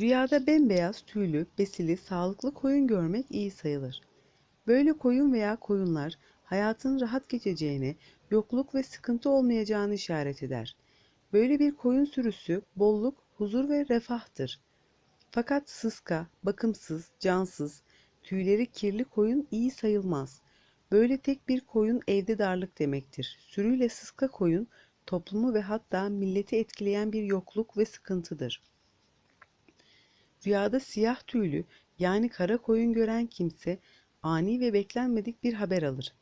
Rüyada bembeyaz tüylü, besili, sağlıklı koyun görmek iyi sayılır. Böyle koyun veya koyunlar hayatın rahat geçeceğine, yokluk ve sıkıntı olmayacağını işaret eder. Böyle bir koyun sürüsü bolluk, huzur ve refahtır. Fakat sıska, bakımsız, cansız, tüyleri kirli koyun iyi sayılmaz. Böyle tek bir koyun evde darlık demektir. Sürüyle sıska koyun toplumu ve hatta milleti etkileyen bir yokluk ve sıkıntıdır. Rüyada siyah tüylü yani kara koyun gören kimse ani ve beklenmedik bir haber alır.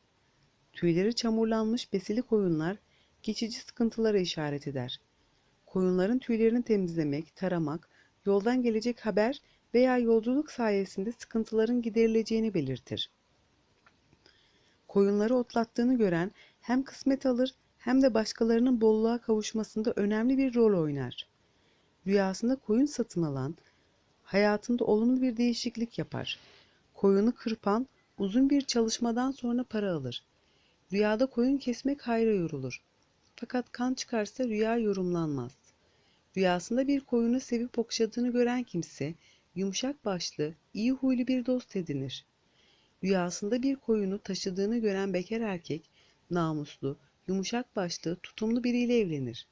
Tüyleri çamurlanmış besili koyunlar geçici sıkıntılara işaret eder. Koyunların tüylerini temizlemek, taramak, yoldan gelecek haber veya yolculuk sayesinde sıkıntıların giderileceğini belirtir. Koyunları otlattığını gören hem kısmet alır hem de başkalarının bolluğa kavuşmasında önemli bir rol oynar. Rüyasında koyun satın alan, hayatında olumlu bir değişiklik yapar. Koyunu kırpan uzun bir çalışmadan sonra para alır. Rüyada koyun kesmek hayra yorulur. Fakat kan çıkarsa rüya yorumlanmaz. Rüyasında bir koyunu sevip okşadığını gören kimse yumuşak başlı, iyi huylu bir dost edinir. Rüyasında bir koyunu taşıdığını gören bekar erkek namuslu, yumuşak başlı, tutumlu biriyle evlenir.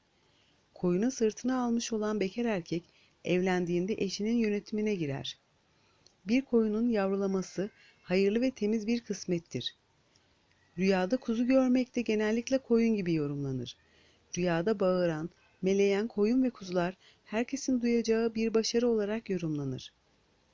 Koyunu sırtına almış olan bekar erkek evlendiğinde eşinin yönetimine girer. Bir koyunun yavrulaması hayırlı ve temiz bir kısmettir. Rüyada kuzu görmek de genellikle koyun gibi yorumlanır. Rüyada bağıran, meleyen koyun ve kuzular herkesin duyacağı bir başarı olarak yorumlanır.